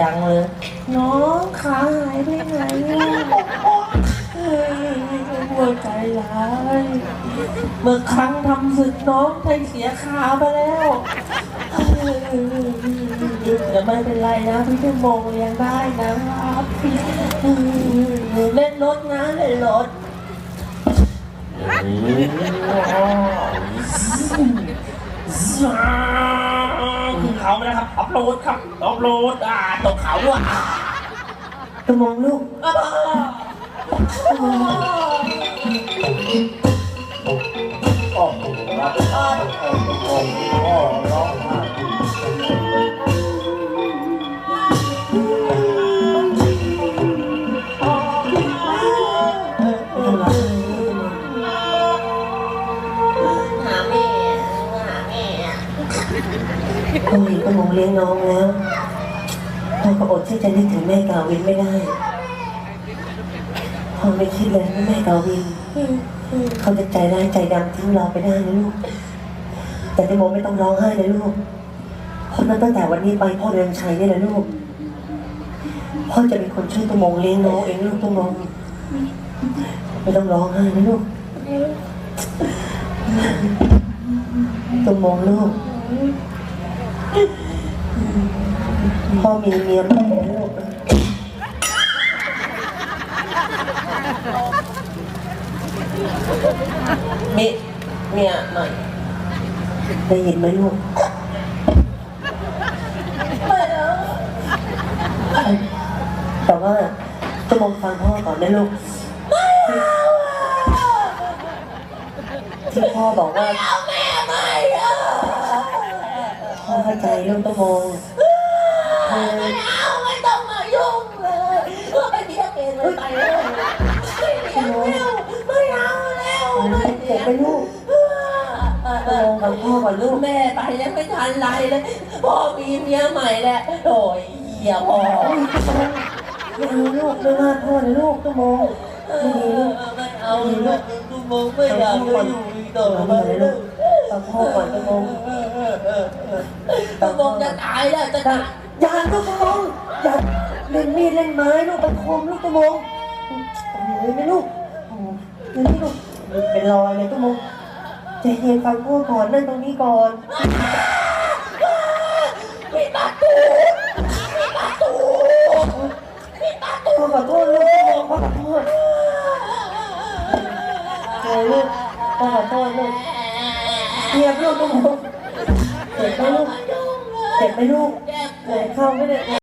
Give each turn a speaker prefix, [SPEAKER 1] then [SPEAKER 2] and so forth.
[SPEAKER 1] จังเลย น้องขาหายไปไหนอะเอ้ยหัวใจร้ายเมื่อครั้งทำศึกน้องใจเสียขาไปแล้วเอ้ยเดี๋ยวไม่เป็นไรนะ พี่ชั่วโมงเรียนได้นะครับเล่นรถนะเล่นรถ นเขาไปแล้วครับ อัพโหลดครับ อัพโหลด อ่า ตกเขาอะ
[SPEAKER 2] ตะมองลูก
[SPEAKER 1] อ้าวโอ้โหครับอ้าวโอ้โหพ่อร้องไห้ห
[SPEAKER 2] พ่อเห็นตะมองเลี้ยงน้องแล้วพ่อก็อดที่จะนึกถึงแม่กาวินไม่ได้พ่อไม่คิดเลยว่าแม่กาวินเขาจะใจร้ายใจดำทิ้งเราไปได้นะลูก แต่ตะมองไม่ต้องร้องไห้นะลูกเพราะนั้นตั้งแต่วันนี้ไปพ่อเรืองชัยเนี่ยนะลูกพ่อจะเป็นคนช่วยตะมองเลี้ยงน้องเองลูกตะมองไม่ต้องร้องไห้นะลูกตะมองลูก พ่อมีเมียใหม่แล้วลูก
[SPEAKER 1] มีเมียใหม่
[SPEAKER 2] ได้ยินไหมลูก
[SPEAKER 1] ไม่เอา
[SPEAKER 2] แต่ว่าต้องมองฟังพ่อก่อนนะลูกที่พ่อบอกว่า
[SPEAKER 1] เอาแม่ใหม่อะ
[SPEAKER 2] พ่อเข้าใจลูกตมองเออ
[SPEAKER 1] ไม่เอาไม่ต้องมายุ่งเลยก็ไปเรียกเองเลยไปเลยไม่เอาไม่เอาแล้วไม่
[SPEAKER 2] เจ็บไหมลูก
[SPEAKER 1] ต้องมองฟังพ่อก่อนลูกแม่ไปยังไม่ทันไรเลยพ่อมีเมียใหม่แหล้วโอ้ยเหี้ยพ่อ
[SPEAKER 2] ไม่เอาลูกไม่ว่าพ่อนะลูกต้องมองไม่ดีลูก
[SPEAKER 1] ไม่เอาลูกกูมองไม่อยากจะอยู่อีกต่อไปแล้ ว
[SPEAKER 2] ฟังพ่อก่อนต้องม
[SPEAKER 1] ต้องมจะตายแล้วจะตาย
[SPEAKER 2] อย่าลูกต้องมอย่าเล่นมีดเล่นไม้ลูกประคมลูกต้องมองโอ้โหมลูกโอ้โหนี่ลูกเป็นรอยเลยต้องมองใจเย็นฟังพ่อก่อนนั่งตรงนี้ก่อน
[SPEAKER 1] มีตาตูมีตาตู
[SPEAKER 2] พ่อขอโทษลูกขอโทษโอ้ลูกพ่อขอโทษลูก เงียบลูกต้องมองเจ็บไหมลูกเจ็บไหมลูก
[SPEAKER 1] เจ็บ
[SPEAKER 2] ไหนเข้าไม่ได้